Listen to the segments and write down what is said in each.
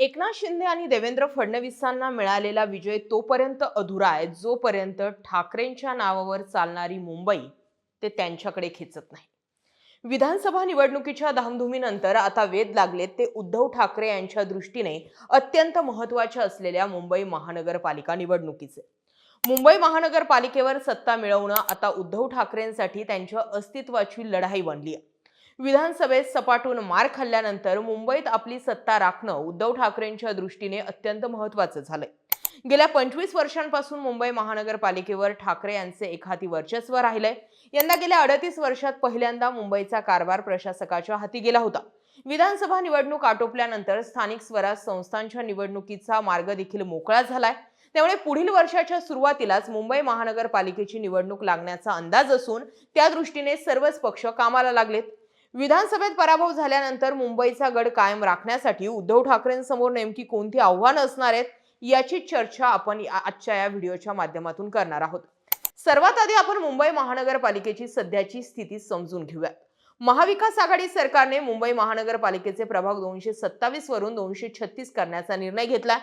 एकनाथ शिंदे आणि देवेंद्र फडणवीसांना मिळालेला विजय तोपर्यंत अधुरा आहे. जोपर्यंत ठाकरेंच्या नावावर चालणारी मुंबई ते त्यांच्याकडे खेचत नाही. विधानसभा निवडणुकीच्या धामधुमीनंतर आता वेध लागलेत ते उद्धव ठाकरे यांच्या दृष्टीने अत्यंत महत्त्वाच्या असलेल्या मुंबई महानगरपालिका निवडणुकीचे. मुंबई महानगरपालिकेवर सत्ता मिळवणं आता उद्धव ठाकरेंसाठी त्यांच्या अस्तित्वाची लढाई बनली आहे. विधानसभेत सपाटून मार खाल्ल्यानंतर मुंबईत आपली सत्ता राखणं उद्धव ठाकरेंच्या दृष्टीने अत्यंत महत्वाचं झालंय. गेल्या पंचवीस वर्षांपासून मुंबई महानगरपालिकेवर ठाकरे यांचे एखादी वर्चस्व राहिलंय. यंदा गेल्या अडतीस वर्षात पहिल्यांदा मुंबईचा कारभार प्रशासकाच्या हाती गेला होता. विधानसभा निवडणूक आटोपल्यानंतर स्थानिक स्वराज संस्थांच्या निवडणुकीचा मार्ग देखील मोकळा झालाय. त्यामुळे पुढील वर्षाच्या सुरुवातीलाच मुंबई महानगरपालिकेची निवडणूक लागण्याचा अंदाज असून त्या दृष्टीने सर्वच पक्ष कामाला लागलेत. विधानसभेत पराभव झाल्यानंतर मुंबईचा गड कायम राखण्यासाठी उद्धव ठाकरेंसमोर नेमकी कोणती आव्हानं असणार आहेत याची चर्चा आपण आजच्या या व्हिडिओच्या माध्यमातून करणार आहोत. सर्वात आधी आपण मुंबई महानगरपालिकेची सध्याची स्थिती समजून घेऊयात. महाविकास आघाडी सरकारने मुंबई महानगरपालिकेचे प्रभाग दोनशे सत्तावीस वरून दोनशे छत्तीस करण्याचा निर्णय घेतला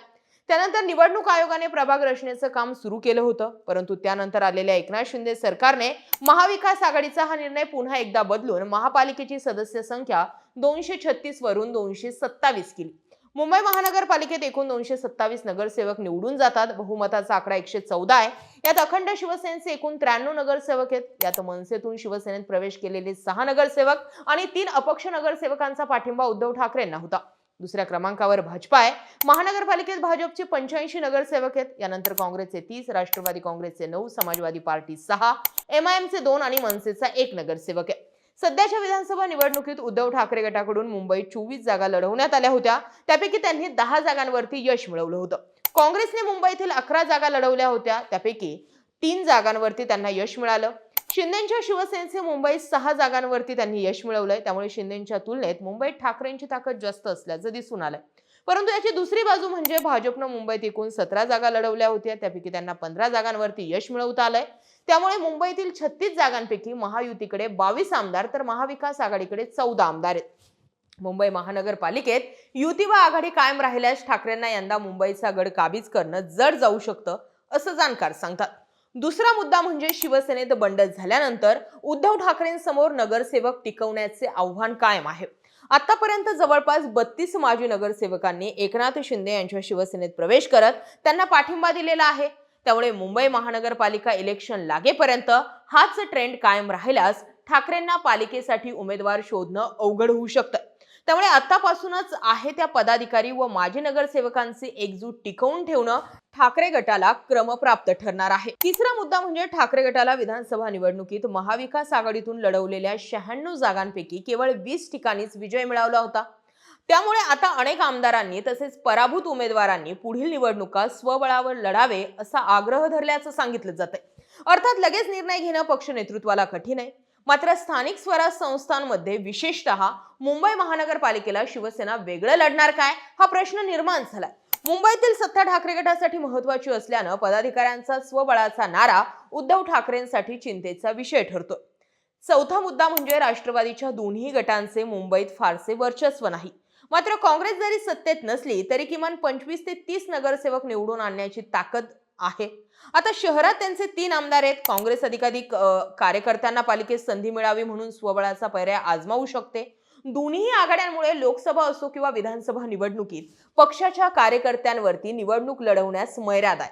त्यानंतर निवडणूक आयोगाने प्रभाग रचनेचं काम सुरू केलं होतं. परंतु त्यानंतर आलेल्या एकनाथ शिंदे सरकारने महाविकास आघाडीचा हा निर्णय पुन्हा एकदा बदलून महापालिकेची सदस्य संख्या दोनशे छत्तीस वरून दोनशे सत्तावीस केली. मुंबई महानगरपालिकेत एकूण दोनशे सत्तावीस नगरसेवक निवडून जातात. बहुमताचा आकडा एकशे चौदा आहे. यात अखंड शिवसेनेचे एकूण त्र्याण्णव नगरसेवक आहेत. यात मनसेतून शिवसेनेत प्रवेश केलेले सहा नगरसेवक आणि तीन अपक्ष नगरसेवकांचा पाठिंबा उद्धव ठाकरेंना होता. दुसऱ्या क्रमांकावर भाजपा आहे. महानगरपालिकेत भाजपचे पंच्याऐंशी नगरसेवक आहेत. यानंतर काँग्रेसचे तीस राष्ट्रवादी काँग्रेसचे नऊ समाजवादी पार्टी सहा एमआयएमचे दोन आणि मनसेचा एक नगरसेवक आहे. सध्याच्या विधानसभा निवडणुकीत उद्धव ठाकरे गटाकडून मुंबईत चोवीस जागा लढवण्यात आल्या होत्या. त्यापैकी त्यांनी दहा जागांवरती यश मिळवलं होतं. काँग्रेसने मुंबईतील अकरा जागा लढवल्या होत्या. त्यापैकी तीन जागांवरती त्यांना यश मिळालं. शिंदेच्या शिवसेनेचे मुंबईत सहा जागांवरती त्यांनी यश मिळवलंय. त्यामुळे शिंदेच्या तुलनेत मुंबईत ठाकरेंची ताकद जास्त असल्याचं दिसून आलंय. परंतु याची दुसरी बाजू म्हणजे भाजपनं मुंबईत एकूण सतरा जागा लढवल्या होत्या. त्यापैकी त्यांना पंधरा जागांवरती यश मिळवता आलंय. त्यामुळे मुंबईतील छत्तीस जागांपैकी महायुतीकडे बावीस आमदार तर महाविकास आघाडीकडे चौदा आमदार आहेत. मुंबई महानगरपालिकेत युती व आघाडी कायम राहिल्यास ठाकरेंना यंदा मुंबईचा गड काबीज करणं जड जाऊ शकतं असं जाणकार सांगतात. दुसरा मुद्दा म्हणजे शिवसेनेत बंड झाल्यानंतर उद्धव ठाकरेंसमोर नगरसेवक टिकवण्याचे आव्हान कायम आहे. आतापर्यंत जवळपास बत्तीस माजी नगरसेवकांनी एकनाथ शिंदे यांच्या शिवसेनेत प्रवेश करत त्यांना पाठिंबा दिलेला आहे. त्यामुळे मुंबई महानगरपालिका इलेक्शन लागेपर्यंत हाच ट्रेंड कायम राहिल्यास ठाकरेंना पालिकेसाठी उमेदवार शोधणं अवघड होऊ शकतं. त्यामुळे आतापासूनच आहे त्या पदाधिकारी व माजी नगरसेवकांचे एकजूट टिकवून ठेवणं ठाकरे गटाला क्रमप्राप्त ठरणार आहे. तिसरा मुद्दा म्हणजे ठाकरे गटाला विधानसभा निवडणुकीत महाविकास आघाडीतून लढवलेल्या शहाण्णव जागांपैकी केवळ वीस ठिकाणीच विजय मिळवला होता. त्यामुळे आता अनेक आमदारांनी तसेच पराभूत उमेदवारांनी पुढील निवडणुका स्वबळावर लढावे असा आग्रह धरल्याचं सांगितलं जातंय. अर्थात लगेच निर्णय घेणं पक्ष नेतृत्वाला कठीण आहे. मात्र स्थानिक स्वराज संस्थांमध्ये विशेषतः मुंबई महानगरपालिकेला शिवसेना वेगळं लढणार काय? हा प्रश्न निर्माण झालाय. मुंबईतील सत्ता ठाकरे गटासाठी महत्वाची असल्यानं पदाधिकाऱ्यांचा स्वबळाचा नारा उद्धव ठाकरेंसाठी चिंतेचा विषय ठरतोय. चौथा मुद्दा म्हणजे राष्ट्रवादीच्या दोन्ही गटांचे मुंबईत फारसे वर्चस्व नाही. मात्र काँग्रेस जरी सत्तेत नसली तरी किमान पंचवीस ते तीस नगरसेवक निवडून आणण्याची ताकद आहे. आता शहरात त्यांचे तीन आमदार आहेत. काँग्रेस अधिकाधिक कार्यकर्त्यांना पालिकेत संधी मिळावी म्हणून स्वबळाचा पर्याय आजमावू शकते. दोन्ही आघाड्यांमुळे लोकसभा असो किंवा विधानसभा निवडणुकीत पक्षाच्या कार्यकर्त्यांवरती निवडणूक लढवण्यास मर्यादा आहे.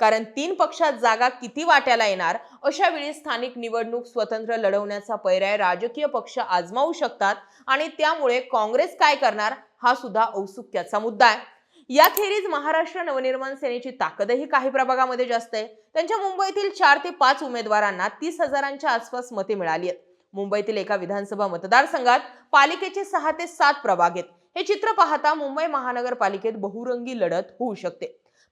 कारण तीन पक्षात जागा किती वाट्याला येणार अशा वेळी स्थानिक निवडणूक स्वतंत्र लढवण्याचा पर्याय राजकीय पक्ष आजमावू शकतात आणि त्यामुळे काँग्रेस काय करणार हा सुद्धा औत्सुक्याचा मुद्दा आहे. याखेरीज महाराष्ट्र नवनिर्माण सेनेची ताकदही काही प्रभागामध्ये जास्त आहे. त्यांच्या मुंबईतील चार ते पाच उमेदवारांना तीस हजारांच्या आसपास मते मिळाली आहेत. मुंबईतील एका विधानसभा मतदारसंघात पालिकेचे सहा ते सात प्रभाग आहेत. हे चित्र पाहता मुंबई महानगरपालिकेत बहुरंगी लढत होऊ शकते.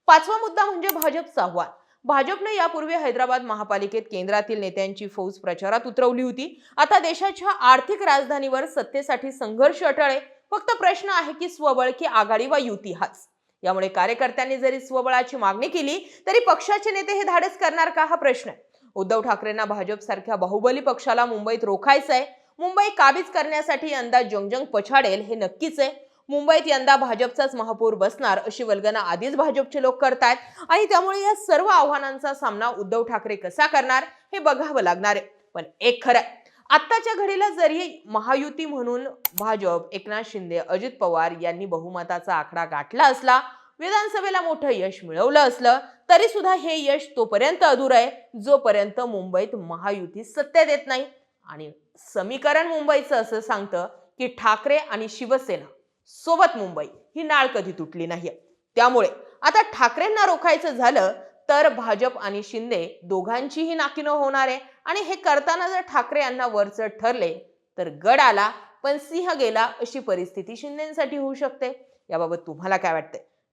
पाचवा मुद्दा म्हणजे भाजपचं आव्हान भाजपने यापूर्वी हैदराबाद महापालिकेत केंद्रातील नेत्यांची फौज प्रचारात उतरवली होती. आता देशाच्या आर्थिक राजधानीवर सत्तेसाठी संघर्ष अटळे फक्त प्रश्न आहे की स्वबळ की आघाडी वा युती हाच. यामुळे कार्यकर्त्यांनी जरी स्वबळाची मागणी केली तरी पक्षाचे नेते हे धाडस करणार का? हा प्रश्न आहे. उद्धव ठाकरेंना भाजप सारख्या बाहुबली पक्षाला मुंबईत रोखायचं आहे मुंबई काबीज करण्यासाठी यंदा जंगजंग पछाडेल हे नक्कीच आहे. मुंबईत यंदा भाजपचाच महापौर बसणार अशी वल्गना आधीच भाजपचे लोक करतायत. आणि त्यामुळे या सर्व आव्हानांचा सामना उद्धव ठाकरे कसा करणार हे बघावं लागणार आहे. पण एक खरं आहे, आत्ताच्या घडीला जरी महायुती म्हणून भाजप एकनाथ शिंदे अजित पवार यांनी बहुमताचा आकडा गाठला असला विधानसभेला मोठं यश मिळवलं असलं तरी सुद्धा हे यश तोपर्यंत अधुरं आहे जोपर्यंत मुंबईत महायुती सत्तेत येत नाही. आणि समीकरण मुंबईचं असं सांगतं की ठाकरे आणि शिवसेना सोबत मुंबई ही नाळ कधी तुटली नाहीये. त्यामुळे आता ठाकरेंना रोखायचं झालं तर भाजप आणि शिंदे दोघांचीही नाकीनं होणार आहे. आणि हे करताना जर ठाकरे यांना वरचढ ठरले तर गड आला पण सिंह गेला अशी परिस्थिती शिंदेसाठी होऊ शकते. याबाबत तुम्हाला काय वाटतंय?